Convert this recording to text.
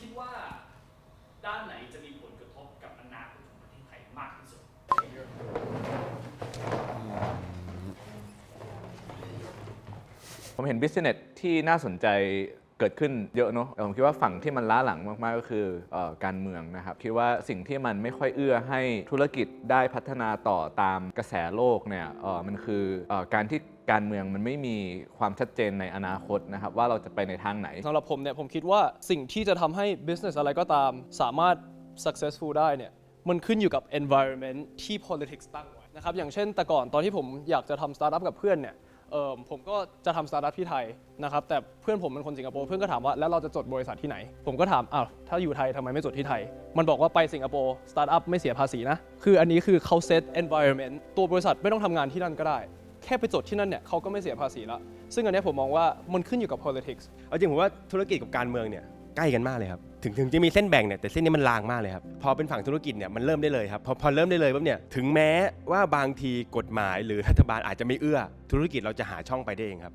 คิดว่าด้านไหนจะมีผลกระทบกับอนาคตของประเทศไทยมากที่สุด ผมเห็นบิสเนสที่น่าสนใจ เกิดขึ้นเยอะเนาะแต่ผมคิดว่าฝั่งที่มันล้าหลังมากๆก็คือเออการเมืองนะครับคิดว่าสิ่งที่มันไม่ค่อยเอื้อให้ธุรกิจได้พัฒนาต่อตามกระแสโลกเนี่ยเออมันคือเออการที่การเมืองมันไม่มีความชัดเจนในอนาคตนะครับว่าเราจะไปในทางไหน สำหรับผมเนี่ยผมคิดว่าสิ่งที่จะทำให้ business อะไรก็ตาม สามารถ successful ได้เนี่ยมันขึ้นอยู่กับ environment ที่ politics ตั้งไว้นะครับอย่างเช่นแต่ก่อนตอนที่ผมอยากจะทำ startup กับเพื่อนเนี่ย เออผมก็จะทำ startup ที่ไทยนะครับแต่เพื่อนผมเป็นคนสิงคโปร์เพื่อนก็ถามว่าแล้วเราจะจดบริษัทที่ไหน ผมก็ถามอ้าวถ้าอยู่ไทยทำไมไม่จดที่ไทย มันบอกว่าไปสิงคโปร์ startup ไม่เสียภาษีนะคืออันนี้คือเขา set environment ตัวบริษัทไม่ต้องทำงานที่นั่นก็ได้ แค่ไปจดที่นั่นเนี่ยเขาก็ไม่เสียภาษีละซึ่งอันเนี้ยผมมองว่ามันขึ้นอยู่กับ politics เอาจริงผมว่าธุรกิจกับการเมืองเนี่ยใกล้กันมากเลยครับ ถึงถึงจะมีเส้นแบ่งเนี่ยแต่เส้นนี้มันลางมากเลยครับพอเป็นฝั่งธุรกิจเนี่ยมันเริ่มได้เลยครับพอพอเริ่มได้เลยปั๊บเนี่ยถึงแม้ว่าบางทีกฎหมายหรือรัฐบาลอาจจะไม่เอื้อธุรกิจเราจะหาช่องไปได้เองครับ